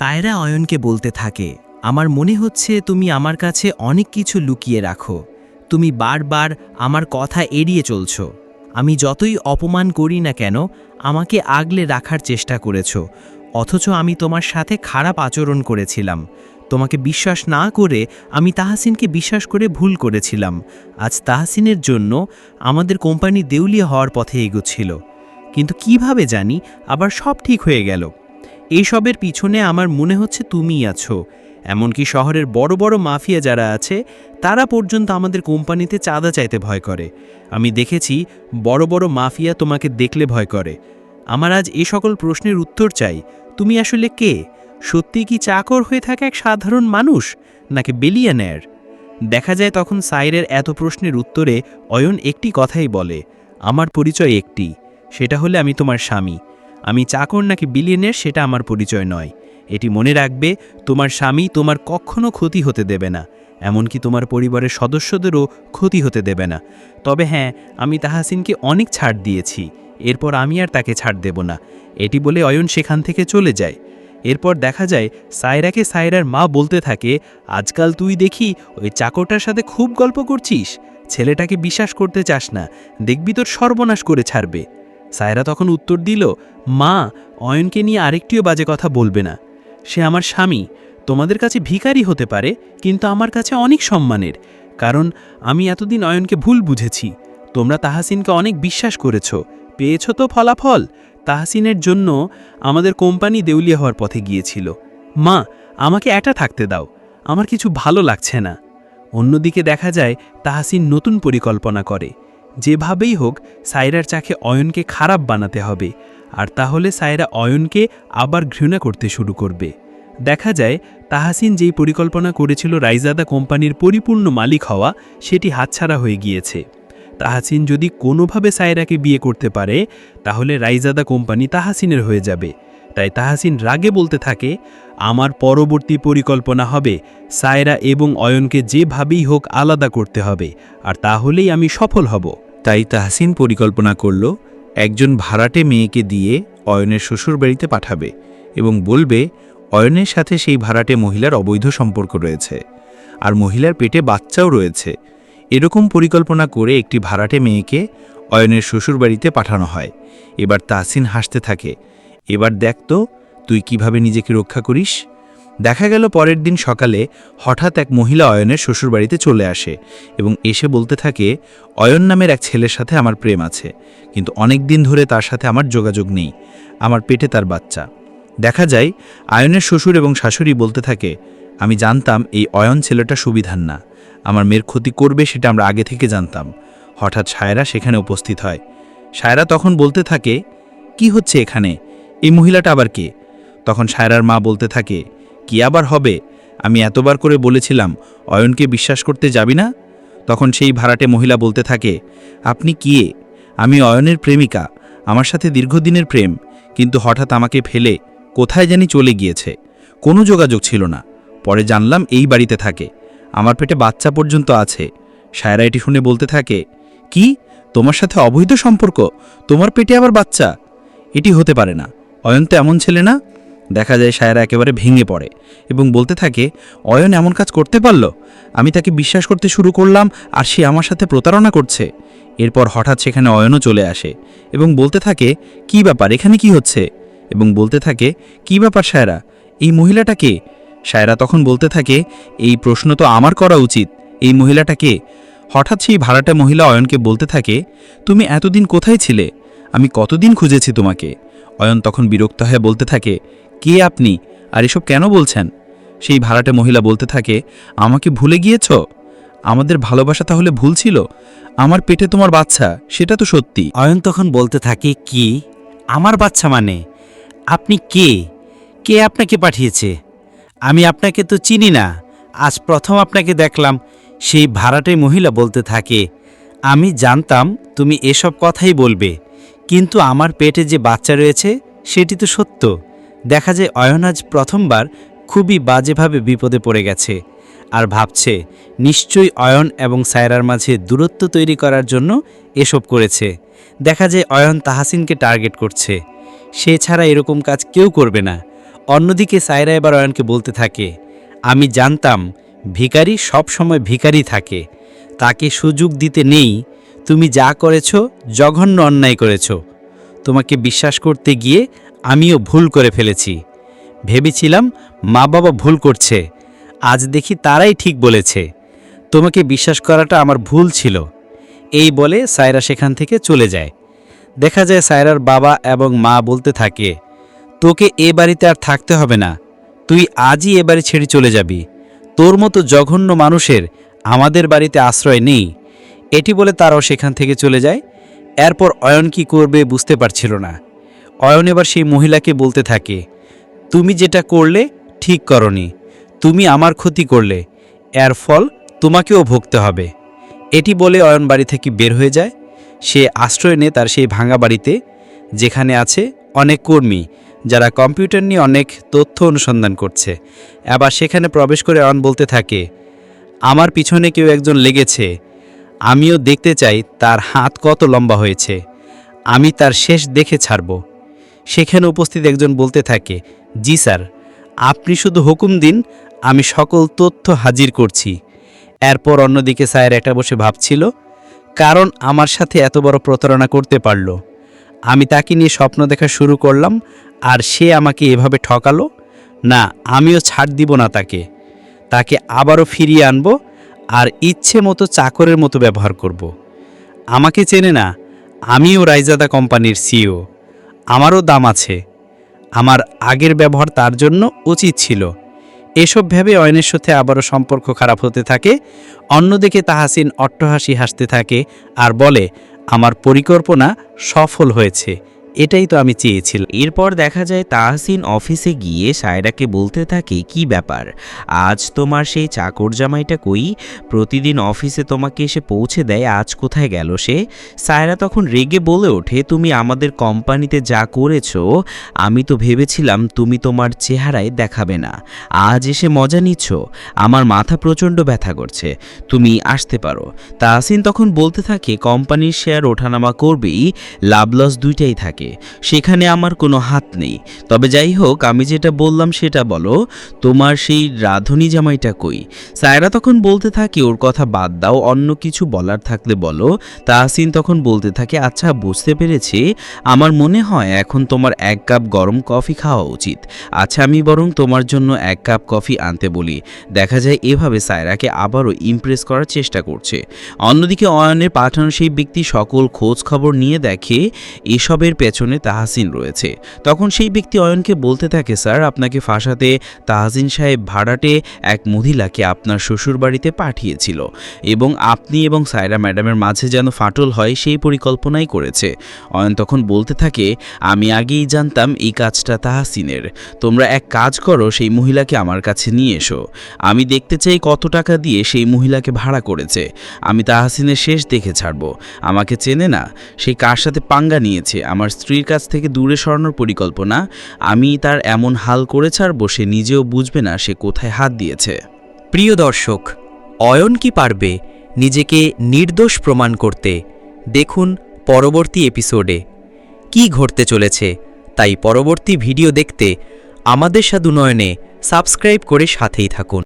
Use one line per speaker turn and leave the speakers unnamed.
সায়রা অয়নকে বলতে থাকে, আমার মনে হচ্ছে তুমি আমার কাছে অনেক কিছু লুকিয়ে রাখো। তুমি বারবার আমার কথা এড়িয়ে চলছ। আমি যতই অপমান করি না কেন, আমাকে আগলে রাখার চেষ্টা করেছ। অথচ আমি তোমার সাথে খারাপ আচরণ করেছিলাম। তোমাকে বিশ্বাস না করে আমি তাহাসিনকে বিশ্বাস করে ভুল করেছিলাম। আজ তাহাসিনের জন্য আমাদের কোম্পানি দেউলিয়া হওয়ার পথে এগোচ্ছিল। কিন্তু কীভাবে জানি, আবার সব ঠিক হয়ে গেল। এইসবের পিছনে আমার মনে হচ্ছে তুমিই আছো। এমনকি শহরের বড় বড় মাফিয়া যারা আছে, তারা পর্যন্ত আমাদের কোম্পানিতে চাঁদা চাইতে ভয় করে। আমি দেখেছি বড় বড় মাফিয়া তোমাকে দেখলে ভয় করে। আমার আজ এ সকল প্রশ্নের উত্তর চাই। তুমি আসলে কে? সত্যি কি চাকর হয়ে থাকে এক সাধারণ মানুষ, নাকি বেলিয়ানের দেখা যায় তখন সাইরের এত প্রশ্নের উত্তরে অয়ন একটি কথাই বলে, আমার পরিচয় একটি। সেটা হলে আমি তোমার স্বামী। আমি চাকর নাকি বিলিয়নের সেটা আমার পরিচয় নয়। এটি মনে রাখবে, তোমার স্বামী তোমার কখনো ক্ষতি হতে দেবে না, এমনকি তোমার পরিবারের সদস্যদেরও ক্ষতি হতে দেবে না। তবে হ্যাঁ আমি তাহাসিনকে অনেক ছাড় দিয়েছি, এরপর আমি আর তাকে ছাড় দেব না। এটি বলে অয়ন সেখান থেকে চলে যায়। এরপর দেখা যায়, সায়রাকে সায়রার মা বলতে থাকে, আজকাল তুই দেখি ওই চাকরটার সাথে খুব গল্প করছিস। ছেলেটাকে বিশ্বাস করতে চাস না, দেখবি তোর সর্বনাশ করে ছাড়বে। সায়রা তখন উত্তর দিল, মা, অয়নকে নিয়ে আরেকটিও বাজে কথা বলবে না। সে আমার স্বামী। তোমাদের কাছে ভিখারি হতে পারে, কিন্তু আমার কাছে অনেক সম্মানের। কারণ আমি এতদিন অয়নকে ভুল বুঝেছি। তোমরা তাহাসিনকে অনেক বিশ্বাস করেছ। পেয়েছ তো ফলাফল। তাহসিনের জন্য আমাদের কোম্পানি দেউলিয়া হওয়ার পথে গিয়েছিল। মা, আমাকে এটা থাকতে দাও। আমার কিছু ভালো লাগছে না। অন্যদিকে দেখা যায়, তাহাসিন নতুন পরিকল্পনা করে। যেভাবেই হোক সায়রার চাকে অয়নকে খারাপ বানাতে হবে। আর তাহলে সায়রা অয়নকে আবার ঘৃণা করতে শুরু করবে। দেখা যায়, তাহাসিন যেই পরিকল্পনা করেছিল রাইজাদা কোম্পানির পরিপূর্ণ মালিক হওয়া, সেটি হাতছাড়া হয়ে গিয়েছে। তাহাসিন যদি কোনোভাবে সায়রাকে বিয়ে করতে পারে, তাহলে রাইজাদা কোম্পানি তাহাসিনের হয়ে যাবে। তাই তাহাসিন রাগে বলতে থাকে, আমার পরবর্তী পরিকল্পনা হবে সায়রা এবং অয়নকে যেভাবেই হোক আলাদা করতে হবে, আর তাহলেই আমি সফল হব।
তাই তাহসিন পরিকল্পনা করল, একজন ভাড়াটে মেয়েকে দিয়ে অয়নের শ্বশুরবাড়িতে পাঠাবে এবং বলবে, অয়নের সাথে সেই ভাড়াটে মহিলার অবৈধ সম্পর্ক রয়েছে আর মহিলার পেটে বাচ্চাও রয়েছে। এরকম পরিকল্পনা করে একটি ভাড়াটে মেয়েকে অয়নের শ্বশুরবাড়িতে পাঠানো হয়। এবার তাহসিন হাসতে থাকে, এবার দেখ তো, তুই কীভাবে নিজেকে রক্ষা করিস? দেখা গেল পরের দিন সকালে হঠাৎ এক মহিলা অয়নের শ্বশুরবাড়িতে চলে আসে এবং এসে বলতে থাকে, অয়ন নামের এক ছেলের সাথে আমার প্রেম আছে, কিন্তু অনেক দিন ধরে তার সাথে আমার যোগাযোগ নেই, আমার পেটে তার বাচ্চা। দেখা যায় আয়নের শ্বশুর এবং শাশুড়ি বলতে থাকে, আমি জানতাম এই অয়ন ছেলেটা সুবিধার না, আমার মেয়ের ক্ষতি করবে সেটা আমরা আগে থেকে জানতাম। হঠাৎ সায়রা সেখানে উপস্থিত হয়। সায়রা তখন বলতে থাকে, কি হচ্ছে এখানে? এই মহিলাটা আবার কে? তখন সায়রার মা বলতে থাকে কি আবার হবে? আমি এতবার করে বলেছিলাম, অয়নকে বিশ্বাস করতে যাবি না? তখন সেই ভাড়াটে মহিলা বলতে থাকে, আপনি কিয়ে আমি অয়নের প্রেমিকা, আমার সাথে দীর্ঘদিনের প্রেম, কিন্তু হঠাৎ আমাকে ফেলে কোথায় জানি চলে গিয়েছে। কোনো যোগাযোগ ছিল না। পরে জানলাম এই বাড়িতে থাকে। আমার পেটে বাচ্চা পর্যন্ত আছে। সায়রা এটি শুনে বলতে থাকে, কি? তোমার সাথে অবৈধ সম্পর্ক? তোমার পেটে আবার বাচ্চা? এটি হতে পারে না। অয়ন তো এমন ছেলে না। দেখা যায় সায়রা একেবারে ভেঙে পড়ে এবং বলতে থাকে, অয়ন এমন কাজ করতে পারল? আমি তাকে বিশ্বাস করতে শুরু করলাম আর সে আমার সাথে প্রতারণা করছে। এরপর হঠাৎ সেখানে অয়নও চলে আসে এবং বলতে থাকে, কি ব্যাপার? এখানে কি হচ্ছে? এবং বলতে থাকে, কি ব্যাপার সায়রা? এই মহিলাটা কে? সায়রা তখন বলতে থাকে, এই প্রশ্ন তো আমার করা উচিত। এই মহিলাটা কে? হঠাৎ সেই ভাড়াটা মহিলা অয়নকে বলতে থাকে, তুমি এতদিন কোথায় ছিলে? আমি কতদিন খুঁজেছি তোমাকে? অয়ন তখন বিরক্ত হয়ে বলতে থাকে, কে আপনি? আর এসব কেন বলছেন? সেই ভাড়াটে মহিলা বলতে থাকে, আমাকে ভুলে গিয়েছ? আমাদের ভালোবাসা তাহলে ভুল ছিল? আমার পেটে তোমার বাচ্চা, সেটা তো সত্যি।
অয়ন তখন বলতে থাকে, কি? আমার বাচ্চা মানে? আপনি কে? কে আপনাকে পাঠিয়েছে? আমি আপনাকে তো চিনি না। আজ প্রথম আপনাকে দেখলাম। সেই ভাড়াটে মহিলা বলতে থাকে, আমি জানতাম তুমি এসব কথাই বলবে। কিন্তু আমার পেটে যে বাচ্চা রয়েছে, সেটি তো সত্য। দেখা যায় অয়ন আজ প্রথমবার খুবই বাজেভাবে বিপদে পড়ে গেছে আর ভাবছে, নিশ্চয়ই অয়ন এবং সায়রার মাঝে দূরত্ব তৈরি করার জন্য এসব করেছে। দেখা যায় অয়ন তাহাসিনকে টার্গেট করছে। সে ছাড়া এরকম কাজ কেউ করবে না।
অন্যদিকে সায়রা এবার অয়নকে বলতে থাকে, আমি জানতাম, ভিখারি সব সময় ভিখারি থাকে। তাকে সুযোগ দিতে নেই তুমি যা করেছ, জঘন্য অন্যায় করেছ। তোমাকে বিশ্বাস করতে গিয়ে আমিও ভুল করে ফেলেছি। ভেবেছিলাম মা বাবা ভুল করছে। আজ দেখি তারাই ঠিক বলেছে। তোমাকে বিশ্বাস করাটা আমার ভুল ছিল। এই বলে সায়রা সেখান থেকে চলে যায়। দেখা যায় সায়রার বাবা এবং মা বলতে থাকে, তোকে এ বাড়িতে আর থাকতে হবে না। তুই আজই এ বাড়ি ছেড়ে চলে যাবি। তোর মতো জঘন্য মানুষের আমাদের বাড়িতে আশ্রয় নেই। এটি বলে তারাও সেখান থেকে চলে যায়। এরপর অয়ন কি করবে বুঝতে পারছিল না। অয়ন এবার সেই মহিলাকে বলতে থাকে, তুমি যেটা করলে, ঠিক করনি। তুমি আমার ক্ষতি করলে। এর ফল তোমাকেও ভুগতে হবে। এটি বলে অয়ন বাড়ি থেকে বের হয়ে যায়। সে আশ্রয় নেয় তার সেই ভাঙা বাড়িতে, যেখানে আছে অনেক কর্মী, যারা কম্পিউটার নিয়ে অনেক তথ্য অনুসন্ধান করছে। আবার সেখানে প্রবেশ করে অয়ন বলতে থাকে, আমার পিছনে কেউ একজন লেগেছে। আমিও দেখতে চাই তার হাত কত লম্বা হয়েছে। আমি তার শেষ দেখে ছাড়ব। সেখানে উপস্থিত একজন বলতে থাকে, জি স্যার, আপনি শুধু হুকুম দিন, আমি সকল তথ্য হাজির করছি। এরপর অন্যদিকে স্যার একটা বসে ভাবছিল, কারণ আমার সাথে এত বড় প্রতারণা করতে পারল। আমি তাকে নিয়ে স্বপ্ন দেখা শুরু করলাম, আর সে আমাকে এভাবে ঠকালো? না, আমিও ছাড় দিব না তাকে। তাকে আবারও ফিরিয়ে আনব আর ইচ্ছে মতো চাকরের মতো ব্যবহার করব। আমাকে চেনে না, আমিও রাইজাদা কোম্পানির সিও আমারও দাম আছে। আমার আগের ব্যবহার তার জন্য উচিত ছিল। এসব ভেবে অয়নের সাথে আবারও সম্পর্ক খারাপ হতে থাকে, অন্যদিকে তাহাসিন অট্টহাসি হাসতে থাকে আর বলে, আমার পরিকল্পনা সফল হয়েছে। এটাই তো আমি চেয়েছিলাম।
এরপর দেখা যায় তাহসিন অফিসে গিয়ে সায়রাকে বলতে থাকে, কি ব্যাপার? আজ তোমার সেই চাকর জামাইটা কই? প্রতিদিন অফিসে তোমাকে এসে পৌঁছে দেয়, আজ কোথায় গেল সে? সায়রা তখন রেগে বলে ওঠে, তুমি আমাদের কোম্পানিতে যা করেছ, আমি তো ভেবেছিলাম তুমি তোমার চেহারায় দেখাবে না। আজ এসে মজা নিচ্ছ, আমার মাথা প্রচণ্ড ব্যথা করছে, তুমি আসতে পারো। তাহসিন তখন বলতে থাকে, কোম্পানির শেয়ার ওঠানামা করবেই, লাভ লস দুইটাই থাকে। সেখানে আমার কোনো হাত নেই। তবে যাই হোক আমি যেটা বললাম সেটা বলো, তোমার সেই রাধুনি জামাইটা কই? সায়রা তখন বলতে থাকে, ওর কথা বাদ দাও, অন্য কিছু বলার থাকলে বলো। তাহসিন তখন বলতে থাকে আচ্ছা বুঝতে পেরেছি। আমার মনে হয় এখন তোমার এক কাপ গরম কফি খাওয়া উচিত। আচ্ছা আমি বরং তোমার জন্য এক কাপ কফি আনতে বলি। দেখা যায়, এভাবে সায়রাকে আবারও ইমপ্রেস করার চেষ্টা করছে। অন্যদিকে অয়নের পাঠানো সেই ব্যক্তি সকল খোঁজ খবর নিয়ে দেখে, এসবের পেছনে তাহাসিন রয়েছে। তখন সেই ব্যক্তি অয়নকে বলতে থাকে, স্যার, আপনাকে ফাঁসাতে তাহাসিন সাহেব ভাড়াটে এক মহিলাকে আপনার শ্বশুরবাড়িতে পাঠিয়েছিল এবং আপনি এবং সায়রা ম্যাডামের মাঝে যেন ফাটল হয় সেই পরিকল্পনাই করেছে। অয়ন তখন বলতে থাকে, আমি আগেই জানতাম এই কাজটা তাহাসিনের। তোমরা এক কাজ করো, সেই মহিলাকে আমার কাছে নিয়ে এসো। আমি দেখতে চাই কত টাকা দিয়ে সেই মহিলাকে ভাড়া করেছে। আমি তাহাসিনের শেষ দেখে ছাড়বো। আমাকে চেনে না সেই কার সাথে পাঙ্গা নিয়েছে, আমার স্ত্রীর কাছ থেকে দূরে সরানোর পরিকল্পনা, আমি তার এমন হাল করে ছাড়বো সে নিজেও বুঝবে না সে কোথায় হাত দিয়েছে।
প্রিয় দর্শক, অয়ন কি পারবে নিজেকে নির্দোষ প্রমাণ করতে? দেখুন পরবর্তী এপিসোডে। কি ঘটতে চলেছে? তাই পরবর্তী ভিডিও দেখতে আমাদের সাধু নয়নে সাবস্ক্রাইব করে সাথেই থাকুন।